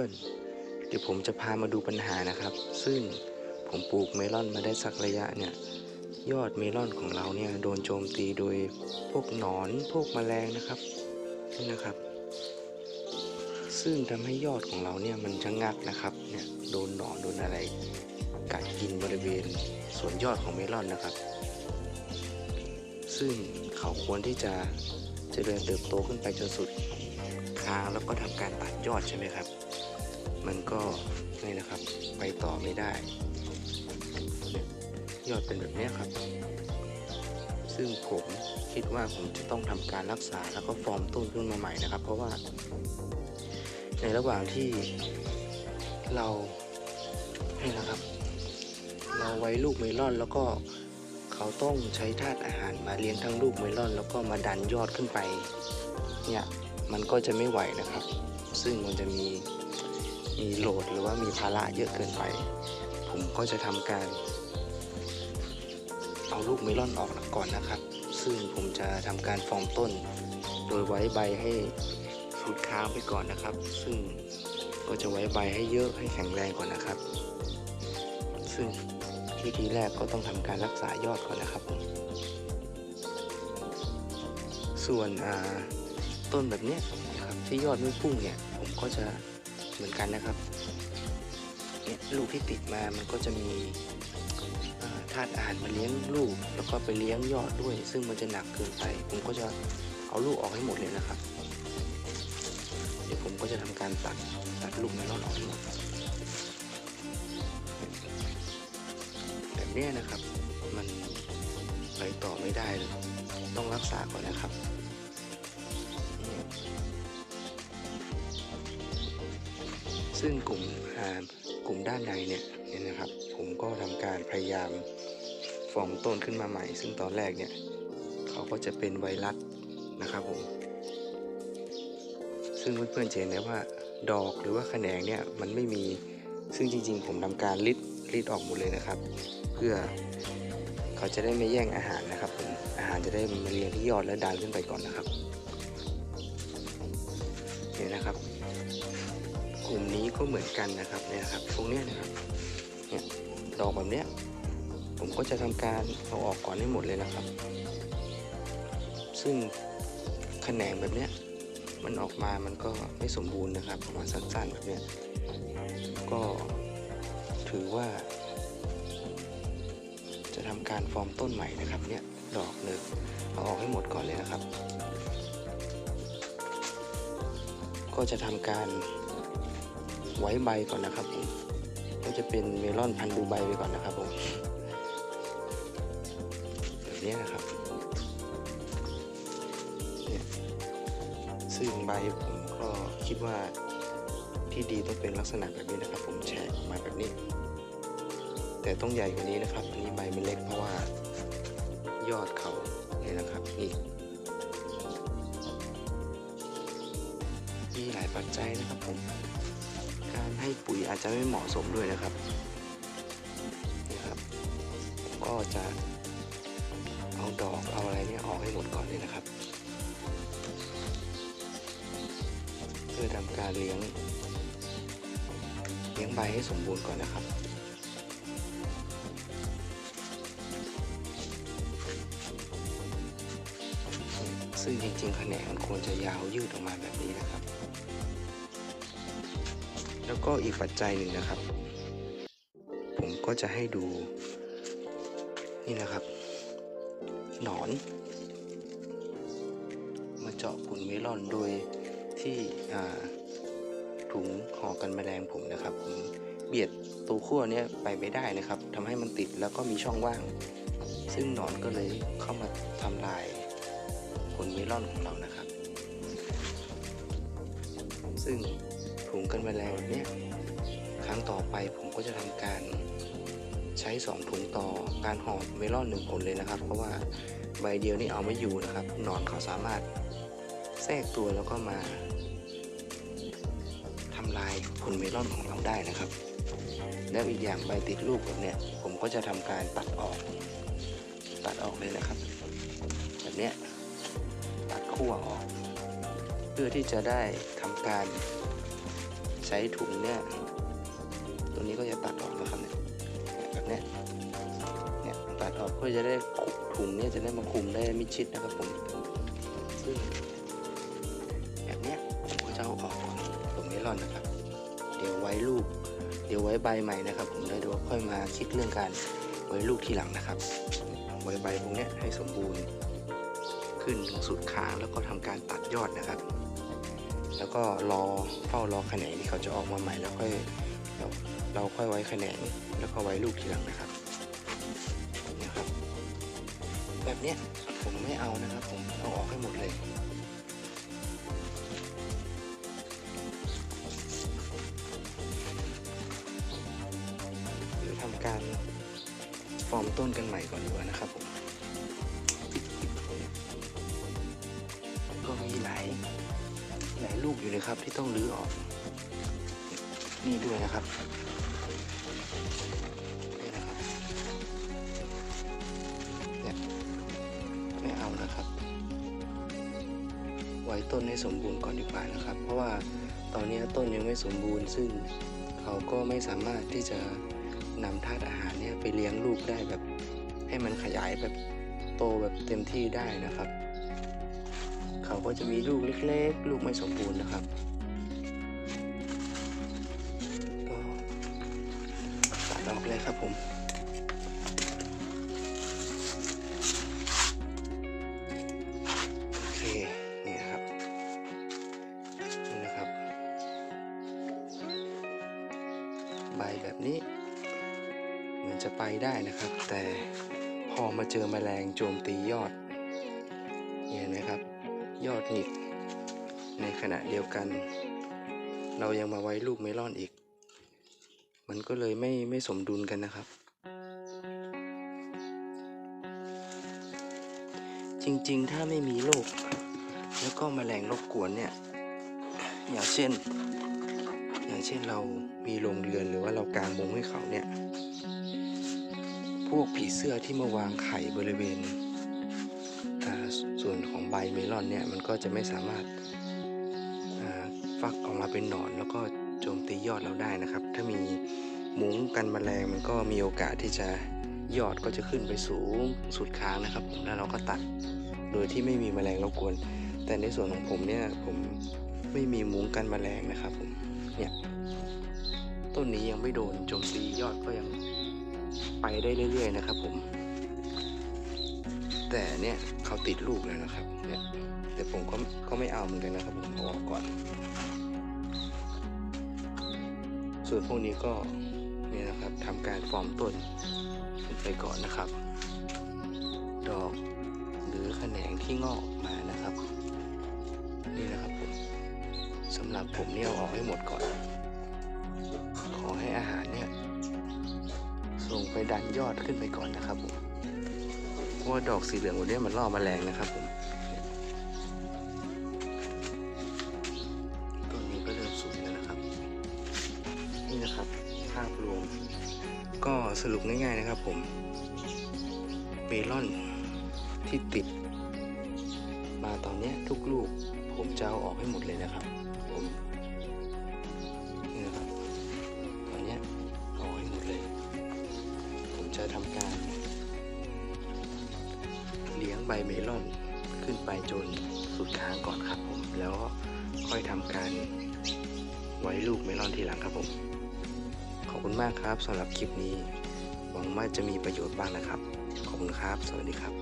พื่อนๆ เดี๋ยวผมจะพามาดูปัญหานะครับ ซึ่งผมปลูกเมลอนมาได้สักระยะเนี่ย ยอดเมลอนของเราเนี่ยโดนโจมตีโดยพวกหนอนพวกแมลงนะครับนี่นะครับ ซึ่งทำให้ยอดของเราเนี่ยมันชะงักนะครับเนี่ยโดนหนอนโดนอะไรกัดกินบริเวณส่วนยอดของเมลอนนะครับ ซึ่งเขาควรที่จะเจริญเติบโตขึ้นไปจนสุดทางแล้วก็ทำการตัดยอดใช่ไหมครับ มันก็นี่นะครับ ไปต่อไม่ได้ ยอดเป็นแบบนี้ครับ ซึ่งผมคิดว่าผมจะต้องทำการรักษาแล้วก็ฟอร์มต้นขึ้นมาใหม่นะครับ เพราะว่า ในระหว่างที่เรานี่นะครับ เราไว้ลูกเมลอนแล้วก็เขาต้องใช้ธาตุอาหารมาเลี้ยงทั้งลูกเมลอน แล้วก็มาดันยอดขึ้นไป เนี่ยมันก็จะไม่ไหวนะครับ ซึ่งมันจะมี มีโหลดหรือว่ามีภาระเยอะเกินไป ผมก็จะทำการ เอาลูกเมลอนออกก่อนนะครับ ซึ่งผมจะทำการฟอร์มต้น โดยไว้ใบให้สุดค้างไปก่อนนะครับ ซึ่งก็จะไว้ใบให้เยอะให้แข็งแรงก่อนนะครับ ซึ่งวิธีแรกก็ต้องทำการรักษายอดก่อนนะครับผมส่วนต้นแบบนี้นะครับที่ยอดไม่พุ่งเนี่ยผมก็จะ เหมือนกันนะครับเนี่ยลูกที่ติดมามันก็จะมีธาตุอาหารมาเลี้ยงลูก แล้วก็ไปเลี้ยงยอดด้วย ซึ่งมันจะหนักเกินไป ผมก็จะเอาลูกออกให้หมดเลยนะครับ เดี๋ยวผมก็จะทำการตัดตัดลูกมลอนออกให้หมดแบบนี้นะครับ มันไปต่อไม่ได้เลยต้องรักษาก่อนนะครับ ซึ่งกลุ่มกลุ่มด้านในเนี่ยเนี่ยนะครับ ผมก็ทำการพยายามฟอร์มต้นขึ้นมาใหม่ ซึ่งตอนแรกเนี่ยเขาก็จะเป็นไวรัสนะครับผมซึ่งเพื่อนๆจะเห็นได้ว่าดอกหรือว่าแขนงเนี่ยมันไม่มีซึ่งจริง ๆ ผมทำการลิดลิดออกหมดเลยนะครับ เพื่อเขาจะได้ไม่แย่งอาหารนะครับผมอาหารจะได้มาเรียงที่ยอดและดันขึ้นไปก่อนนะครับเนี่ยนะครับ กลุ่มนี้ก็เหมือนกันนะครับเนี่ยครับพวกเนี้ยนะครับเนี่ยดอกแบบเนี้ยผมก็จะทำการเอาออกก่อนให้หมดเลยนะครับ ซึ่งแขนงแบบเนี้ยมันออกมามันก็ไม่สมบูรณ์นะครับออกมาสั้นๆแบบเนี้ยก็ถือว่า จะทำการฟอร์มต้นใหม่นะครับเนี่ยดอกเลยเอาออกให้หมดก่อนเลยนะครับ ก็จะทำการ ไว้ใบก่อนนะครับผมก็จะเป็นเมลอนพันดูใบไปก่อนนะครับผมแบบนี้นะครับเนี่ยซึ่งใบผมก็คิดว่าที่ดีต้องเป็นลักษณะแบบนี้นะครับ ผมแฉกออกมาแบบนี้ แต่ต้องใหญ่กว่านี้นะครับ อันนี้ใบมันเล็กเพราะว่ายอดเขาเนี่ยนะครับนี่มีหลายปัจจัยนะครับผม ให้ปุ๋ยอาจจะไม่เหมาะสมด้วยนะครับนี่ครับก็จะเอาดอกเอาอะไรเนี่ยออกให้หมดก่อนเลยนะครับ เพื่อทำการเลี้ยงเลี้ยงใบให้สมบูรณ์ก่อนนะครับซึ่งจริงๆแขนงมันควรจะยาวยืดออกมาแบบนี้นะครับ แล้วก็อีกปัจจัยหนึ่งนะครับ ผมก็จะให้ดูนี่นะครับ หนอน มาเจาะผลเมลอนโดยที่ถุงห่อกันแมลงผมนะครับ ผมเบียดตัวขั้วเนี้ยไปไม่ได้นะครับทำให้มันติดแล้วก็มีช่องว่าง ซึ่งหนอนก็เลยเข้ามาทำลายผลเมลอนของเรานะครับ ซึ่ง ถุงกันแมลงแบบเนี้ยครั้งต่อไปผมก็จะทำการใช้ 2 ถุงต่อการห่อเมลอนหนึ่งผลเลยนะครับ เพราะว่าใบเดียวนี่เอาไม่อยู่นะครับหนอนเขาสามารถแทรกตัวแล้วก็มาทำลายผลเมลอนของเราได้นะครับ แล้วอีกอย่างใบติดลูกแบบเนี้ยผมก็จะทำการตัดออก ตัดออกเลยนะครับ แบบเนี้ยตัดขั้วออก เพื่อที่จะได้ทำการ ใช้ถุงเนี่ยตัวนี้ก็จะตัดออกนะครับเนี่ยแบบเนี้ยเนี่ยตัดออกเพื่อจะได้คุถุงเนี่ยจะได้มาคุมได้มิดชิดนะครับผมซึ่งแบบเนี้ยผมก็จะเอาออกก่อนตัวเมลอนนะครับ เดี๋ยวไว้ลูก เดี๋ยวไว้ใบใหม่นะครับ ผมแล้วเดี๋ยวค่อยมาคิดเรื่องการไว้ลูกทีหลังนะครับ ไว้ใบพวกเนี้ยให้สมบูรณ์ ขึ้นถึงสุดค้างแล้วก็ทำการตัดยอดนะครับ แล้วก็รอเฝ้ารอแขนงที่เขาจะออกมาใหม่แล้วค่อยเราเราค่อยไว้แขนงแล้วก็ไว้ลูกทีหลังนะครับนะครับ แบบเนี้ยผมไม่เอานะครับ ผมเอาออกให้หมดเลยเดี๋ยวทำการฟอร์มต้นกันใหม่ก่อนดีกว่านะครับผมก็มีหลายายลูกอยู่เลยครับ ที่ต้องรื้อออก นี่ด้วยนะครับนี่นะครับเนี่ยไม่เอานะครับ ไว้ต้นให้สมบูรณ์ก่อนดีกว่านะครับ เพราะว่าตอนนี้ต้นยังไม่สมบูรณ์ ซึ่งเขาก็ไม่สามารถที่จะนำธาตุอาหารเนี่ยไปเลี้ยงลูกได้แบบ ให้มันขยายแบบโตแบบเต็มที่ได้นะครับ เขาก็จะมีลูกเล็กๆ ลูกไม่สมบูรณ์นะครับก็ตัดออกเลยครับผมโอเคนี่ครับนี่นะครับ ใบแบบนี้ เหมือนจะไปได้นะครับ แต่พอมาเจอแมลงโจมตียอดเห็นไหมครับ ยอดหงิก ในขณะเดียวกัน เรายังมาไว้ลูกเมลอนอีก มันก็เลยไม่ไม่สมดุลกันนะครับ จริงๆ ถ้าไม่มีโรคแล้วก็แมลงรบกวนเนี่ย อย่างเช่น อย่างเช่นเรามีโรงเรือนหรือว่าเรากางมุงให้เขาเนี่ย พวกผีเสื้อที่มาวางไข่บริเวณ ส่วนของใบเมลอนเนี่ยมันก็จะไม่สามารถาฟักออกมาเป็นหนอนแล้วก็โจมตียอดเราได้นะครับ ถ้ามีมุ้งกันแมลงมันก็มีโอกาสที่จะยอดก็จะขึ้นไปสูงสุดค้างนะครับผมแล้วเราก็ตัดโดยที่ไม่มีแมลงรบกวน แต่ในส่วนของผมเนี่ยผมไม่มีมุ้งกันแมลงนะครับผมเนี่ยต้นนี้ยังไม่โดนโจมตียอดก็ยังไปได้เรื่อย ๆ นะครับผม แต่เนี่ยเขาติดลูกแล้วนะครับเนี่ยแต่ผมก็ก็ไม่เอาเหมือนกันนะครับผมเอาออกก่อน ส่วนพวกนี้ก็เนี่ยนะครับทำการฟอร์มต้นไปก่อนนะครับ ดอกหรือแขนงที่งอกมานะครับ นี่นะครับผมสำหรับผมเนี่ยเอาออกให้หมดก่อน ขอให้อาหารเนี่ยส่งไปดันยอดขึ้นไปก่อนนะครับผม ราะว่าดอกสีเหลืองวันนี้มันล่อแมลงนะครับผมต้นนี้ก็เริ่มสูงแล้วนะครับ นี่นะครับภาพรวม ก็สรุปง่ายๆนะครับผมเมลอนที่ติด มาตอนนี้ทุกลูกผมจะเอาออกให้หมดเลยนะครับ ใบเมลอนขึ้นไปจนสุดคางก่อนครับผม แล้วค่อยทำการไว้ลูกเมลอนทีหลังครับผม ขอบคุณมากครับสำหรับคลิปนี้ หวังว่าจะมีประโยชน์บ้างนะครับ ขอบคุณครับ สวัสดีครับ